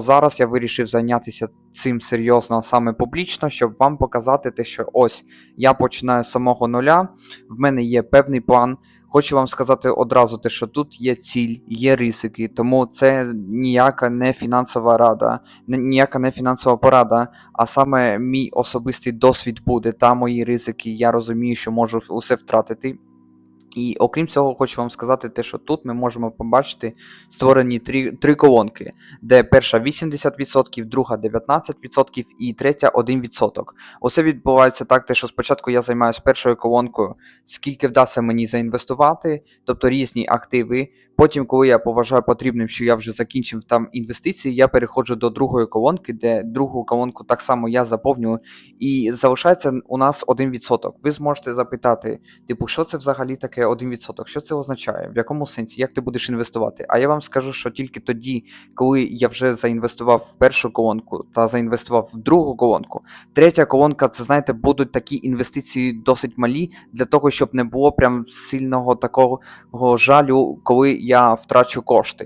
Зараз я вирішив зайнятися цим серйозно саме публічно, щоб вам показати те, що ось я починаю з самого нуля, в мене є певний план. Хочу вам сказати одразу те, що тут є ціль, є ризики, тому це ніяка не фінансова рада, ніяка не фінансова порада, а саме мій особистий досвід буде та мої ризики. Я розумію, що можу усе втратити. І окрім цього, хочу вам сказати те, що тут ми можемо побачити створені три, три колонки, де перша 80%, друга 19% і третя 1%. Усе відбувається так, те, що спочатку я займаюся першою колонкою, скільки вдасться мені заінвестувати, тобто різні активи. Потім, коли я поважаю потрібним, що я вже закінчив там інвестиції, я переходжу до другої колонки, де другу колонку так само я заповнюю, і залишається у нас 1%. Ви зможете запитати, типу, що це взагалі таке 1%? Що це означає? В якому сенсі? Як ти будеш інвестувати? А я вам скажу, що тільки тоді, коли я вже заінвестував в першу колонку та заінвестував в другу колонку, третя колонка, це знаєте, будуть такі інвестиції досить малі для того, щоб не було прям сильного такого жалю, коли я втрачу кошти.